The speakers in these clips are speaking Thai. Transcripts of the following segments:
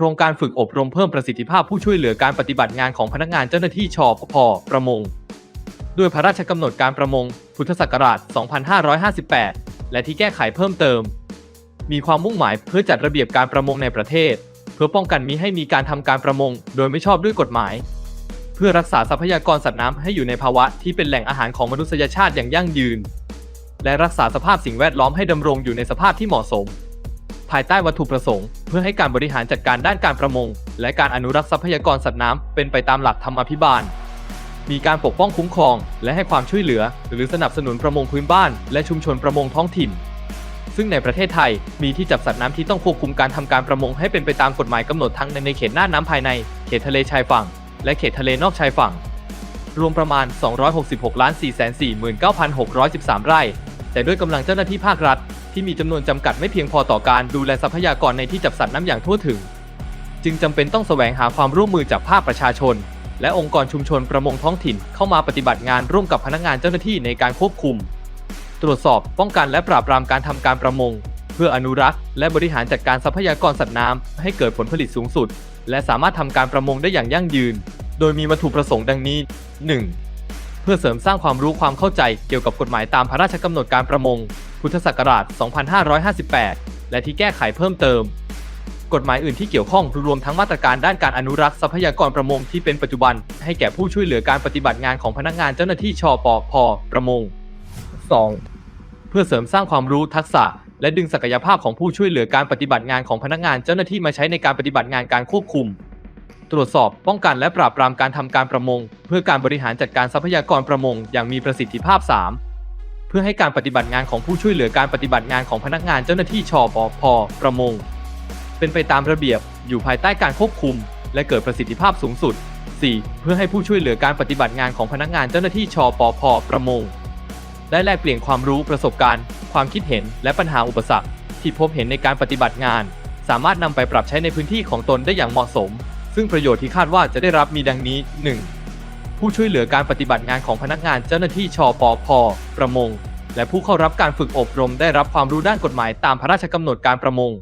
ครงการฝึกอบรมเพิ่มประสิทธิภาพผู้ช่วยเหลือการปฏิบัติงานของพนักงานเจ้าหน้าที่ชปพประมง ด้วยพระราชกำหนดการประมง พุทธศักราช 2558 และที่แก้ไขเพิ่มเติม มีความมุ่งหมายเพื่อจัดระเบียบการประมงในประเทศ เพื่อป้องกันมิให้มีการทำการประมง โดยไม่ชอบด้วยกฎหมาย เพื่อรักษาทรัพยากรสัตว์น้ำให้อยู่ในภาวะที่เป็นแหล่งอาหารของมนุษยชาติอย่างยั่งยืน และรักษาสภาพสิ่งแวดล้อมให้ดำรงอยู่ในสภาพที่เหมาะสม ภายใต้วัตถุประสงค์ เพื่อให้การบริหารจัดการด้านการประมง และการอนุรักษ์ทรัพยากรสัตว์น้ำเป็นไปตามหลักธรรมาภิบาล มีการปกป้องคุ้มครอง และให้ความช่วยเหลือ หรือสนับสนุนประมงพื้นบ้าน และชุมชนประมงท้องถิ่น ซึ่งในประเทศไทยมีที่จับสัตว์น้ำที่ต้องควบคุมการทำการประมงให้เป็นไปตามกฎหมายกำหนดทั้งในเขตหน้าน้ำภายใน เขตทะเลชายฝั่ง และเขตทะเลนอกชายฝั่ง รวมประมาณ 266,449,613 ไร่ แต่ด้วยกำลังเจ้าหน้าที่ภาครัฐ ที่มีจำนวนจำกัดไม่เพียงพอต่อการดูแลทรัพยากรในที่จับสัตว์น้ำอย่างทั่วถึง จึงจำเป็นต้องแสวงหาความร่วมมือจากภาคประชาชน และองค์กรชุมชนประมงท้องถิ่นเข้ามาปฏิบัติงานร่วมกับพนักงานเจ้าหน้าที่ในการควบคุม ตรวจสอบป้องกันและปราบปรามการทำการประมง เพื่ออนุรักษ์ และบริหารจัดการทรัพยากรสัตว์น้ำให้เกิดผลผลิตสูงสุด และสามารถทำการประมงได้อย่างยั่งยืน โดยมีวัตถุประสงค์ดังนี้ 1. เพื่อเสริมสร้างความรู้ความเข้าใจเกี่ยวกับกฎหมายตามพระราชกำหนดการประมง พุทธศักราช 2558 และที่แก้ไขเพิ่มเติม กฎหมายอื่นที่เกี่ยวข้องรวมทั้งมาตรการด้านการอนุรักษ์ทรัพยากรประมงที่เป็นปัจจุบัน ให้แก่ผู้ช่วยเหลือการปฏิบัติงานของพนักงานเจ้าหน้าที่ชอปพประมง 2. เพื่อเสริมสร้างความรู้ทักษะ และดึงศักยภาพของผู้ช่วยเหลือการปฏิบัติงานของพนักงานเจ้าหน้าที่มาใช้ในการปฏิบัติงานการควบคุม ตรวจสอบ ป้องกันและปราบปรามการทำการประมง เพื่อการบริหารจัดการทรัพยากรประมง อย่างมีประสิทธิภาพ 3. เพื่อให้การปฏิบัติงานของผู้ช่วยเหลือการปฏิบัติงานของพนักงานเจ้าหน้าที่ชปพประมง เป็นไปตามระเบียบอยู่ภายใต้การควบคุม และเกิดประสิทธิภาพสูงสุด 4. เพื่อให้ผู้ช่วยเหลือการปฏิบัติงานของพนักงานเจ้าหน้าที่ชปพประมงได้แลกเปลี่ยนความรู้ประสบการณ์ ความคิดเห็นและปัญหาอุปสรรค ที่พบเห็นในการปฏิบัติงาน สามารถนำไปปรับใช้ในพื้นที่ของตนได้อย่างเหมาะสม ซึ่งประโยชน์ที่คาดว่าจะได้รับมีดังนี้ 1. ผู้ช่วยเหลือการปฏิบัติงานของพนักงานเจ้าหน้าที่ชปพประมง และผู้เข้ารับการฝึกอบรมได้รับความรู้ด้านกฎหมายตามพระราชกำหนดการประมง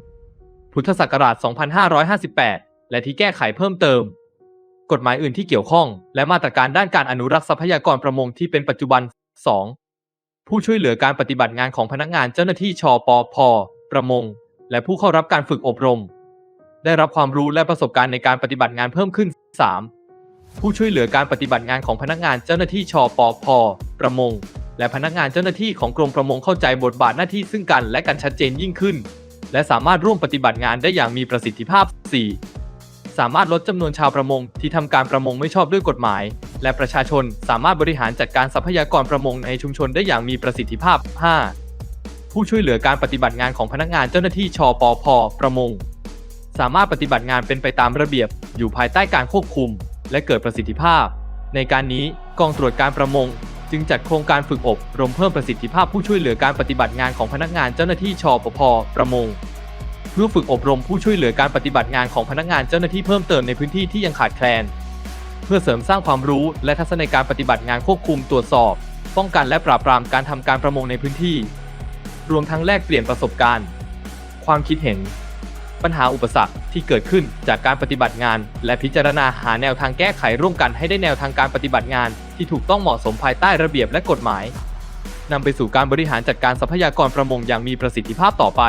พุทธศักราช 2558 และที่แก้ไขเพิ่มเติม กฎหมายอื่นที่เกี่ยวข้อง และมาตรการด้านการอนุรักษ์ทรัพยากรประมงที่เป็นปัจจุบัน 2. ผู้ช่วยเหลือการปฏิบัติงานของพนักงานเจ้าหน้าที่ชปพประมง และผู้เข้ารับการฝึกอบรม ได้รับความรู้และประสบการณ์ในการปฏิบัติงานเพิ่มขึ้น 3. ผู้ช่วยเหลือการปฏิบัติงานของพนักงานเจ้าหน้าที่ชปพประมง และพนักงานเจ้าหน้าที่ของกรมประมงเข้าใจบทบาทหน้าที่ซึ่งกันและกันชัดเจนยิ่งขึ้น และสามารถร่วมปฏิบัติงานได้อย่างมีประสิทธิภาพ 4. สามารถลดจำนวนชาวประมงที่ทำการประมงไม่ชอบด้วยกฎหมาย และประชาชนสามารถบริหารจัดการทรัพยากรประมงในชุมชนได้อย่างมีประสิทธิภาพ 5. ผู้ช่วยเหลือการปฏิบัติงานของพนักงานเจ้าหน้าที่ชปพประมง สามารถปฏิบัติงานเป็นไปตามระเบียบ อยู่ภายใต้การควบคุม และเกิดประสิทธิภาพ ในการนี้กองตรวจการประมง จึงจัดโครงการฝึกอบรมเพิ่มประสิทธิภาพผู้ช่วยเหลือการปฏิบัติงานของพนักงานเจ้าหน้าที่ชปพประมงเพื่อฝึกอบรมผู้ช่วยเหลือการปฏิบัติงานของพนักงานเจ้าหน้าที่เพิ่มเติมในพื้นที่ที่ยังขาดแคลน เพื่อเสริมสร้างความรู้และทักษะในการปฏิบัติงานควบคุมตรวจสอบ ป้องกันและปราบปรามการทำการประมงในพื้นที่ รวมทั้งแลกเปลี่ยนประสบการณ์ ความคิดเห็น ปัญหาอุปสรรคที่เกิดขึ้นจากการปฏิบัติงาน และพิจารณาหาแนวทางแก้ไขร่วมกันให้ได้แนวทางการปฏิบัติงาน ที่ถูกต้องเหมาะสมภายใต้ระเบียบและกฎหมายนำไปสู่การบริหารจัดการทรัพยากรประมงอย่างมีประสิทธิภาพต่อไป